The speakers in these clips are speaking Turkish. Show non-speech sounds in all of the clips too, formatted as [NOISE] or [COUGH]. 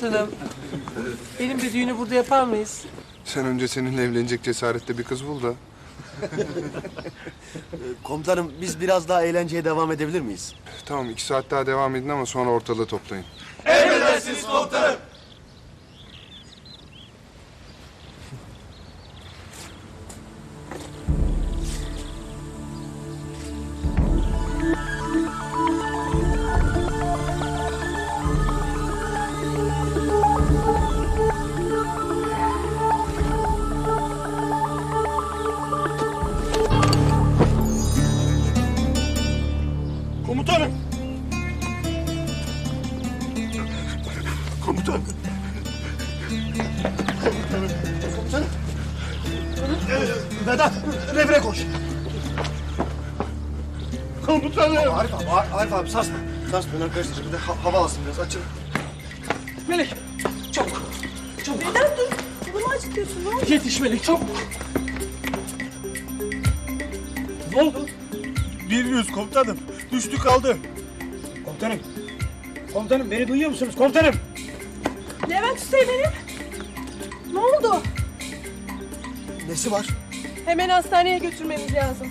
komutanım. Benim de düğünü burada yapar mıyız? Sen önce seninle evlenecek cesarette bir kız bul da. [LAUGHS] Komutanım biz biraz daha eğlenceye devam edebilir miyiz? Tamam iki saat daha devam edin ama sonra ortalığı toplayın. Komutanım! Komutanım! Komutanım! Komutanım! Vedat, revire koş! Komutanım! Arif abi, Arif abi sarsma. Sarsma, arkadaşlar bir de ha- hava alsın biraz, açın. Melek, çabuk. Çabuk. Neden dur? Bunu acıtıyorsun ne oldu? Yetiş Melek, çabuk. Ne oldu? Bilmiyoruz komutanım. Düştü kaldı. Komutanım. Komutanım beni duyuyor musunuz komutanım? Levent Hüseyin'im. Ne oldu? Nesi var? Hemen hastaneye götürmemiz lazım.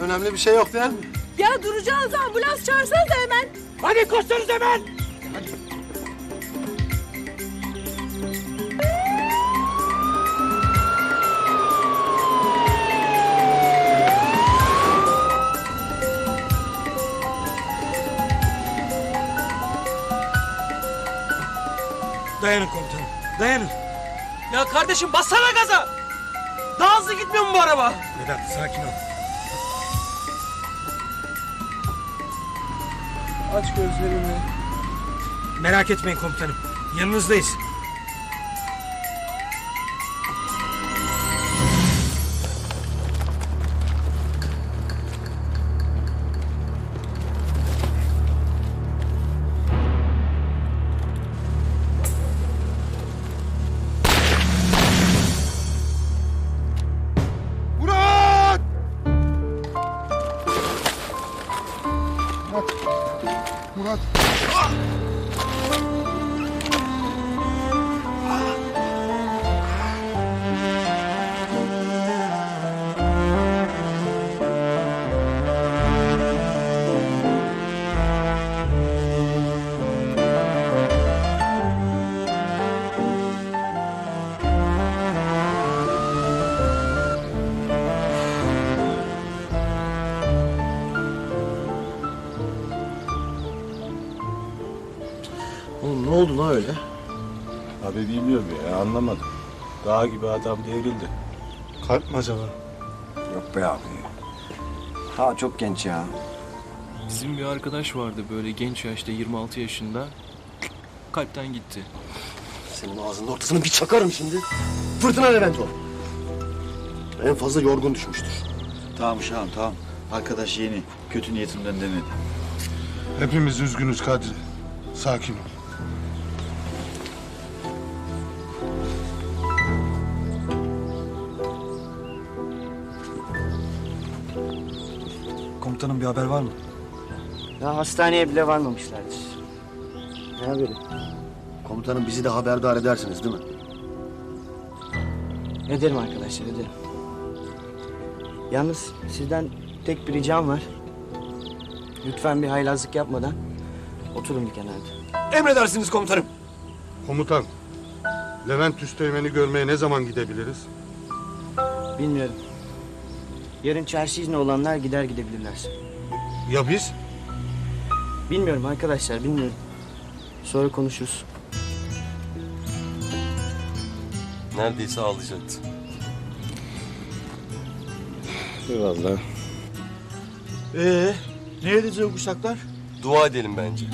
Önemli bir şey yok değil mi? Ya duracağız ambulans çağırsanız da hemen. Hadi koşsanız hemen. Dayanın komutanım. Dayanın. Ya kardeşim bassana gaza. Daha hızlı gitmiyor mu bu araba? Vedat sakin ol. Aç gözlerini. Merak etmeyin komutanım. Yanınızdayız. Oldu lan öyle? Abi bilmiyorum ya anlamadım. Dağ gibi adam devrildi. Kalp mi acaba? Yok be abi. Ha çok genç ya. Bizim bir arkadaş vardı böyle genç yaşta 26 yaşında. Kalpten gitti. Senin ağzının ortasını bir çakarım şimdi. Fırtına Levent o. En fazla yorgun düşmüştür. Tamam Şahan tamam. Arkadaş yeni. Kötü niyetimden demedi. Hepimiz üzgünüz Kadri. Sakin ol. Komutanım bir haber var mı? Daha hastaneye bile varmamışlardır. Ne haberi? Komutanım bizi de haberdar edersiniz değil mi? Ederim arkadaşlar ederim. Yalnız sizden tek bir ricam var. Lütfen bir haylazlık yapmadan oturun bir kenarda. Emredersiniz komutanım. Komutan, Levent Üsteğmen'i görmeye ne zaman gidebiliriz? Bilmiyorum. Yarın çarşı izni olanlar gider gidebilirler. Ya biz? Bilmiyorum arkadaşlar bilmiyorum. Sonra konuşuruz. Neredeyse ağlayacaktı. Eyvallah. Ee, ne edeceğiz o kuşaklar? Dua edelim bence.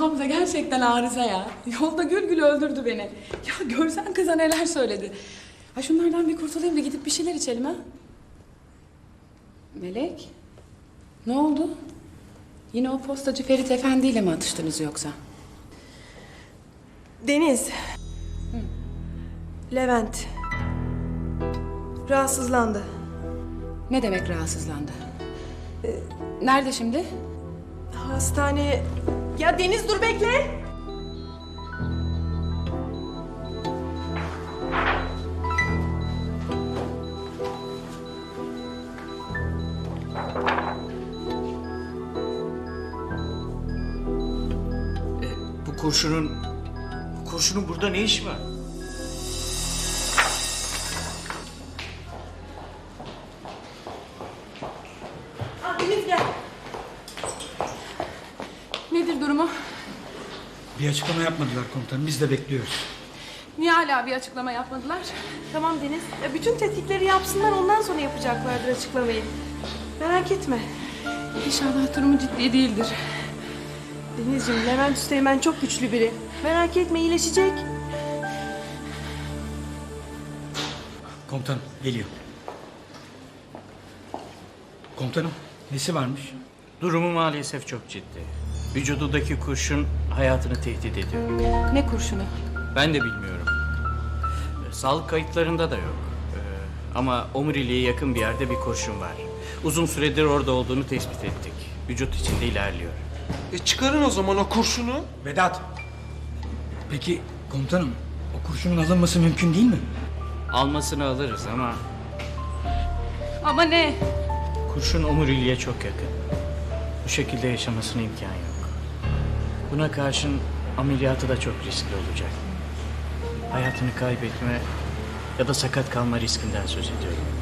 Hamza gerçekten arıza ya. Yolda gül gül öldürdü beni. Ya görsen kıza neler söyledi. Ha şunlardan bir kurtulayım da gidip bir şeyler içelim ha. Melek. Ne oldu? Yine o postacı Ferit Efendi ile mi atıştınız yoksa? Deniz. Levent. Rahatsızlandı. Ne demek rahatsızlandı? Nerede şimdi? Hastane... Ya Deniz dur bekle. Bu kurşunun... Kurşunun burada ne işi var? Bir açıklama yapmadılar komutanım. Biz de bekliyoruz. Niye hala bir açıklama yapmadılar? Tamam Deniz. Ya bütün tetkikleri yapsınlar ondan sonra yapacaklardır açıklamayı. Merak etme. İnşallah durumu ciddi değildir. Denizciğim Levent Üsteğmen çok güçlü biri. Merak etme iyileşecek. Komutanım geliyor. Komutanım nesi varmış? Durumu maalesef çok ciddi. Vücudundaki kurşun hayatını tehdit ediyor. Ne kurşunu? Ben de bilmiyorum. Ee, Sağlık kayıtlarında da yok. Ee, Ama omuriliğe yakın bir yerde bir kurşun var. Uzun süredir orada olduğunu tespit ettik. Vücut içinde ilerliyor. E çıkarın o zaman o kurşunu. Vedat. Peki komutanım o kurşunun alınması mümkün değil mi? Almasını alırız ama Ama ne? kurşun omuriliğe çok yakın. Bu şekilde yaşamasına imkan yok. Buna karşın ameliyatı da çok riskli olacak. Hayatını kaybetme ya da sakat kalma riskinden söz ediyorum.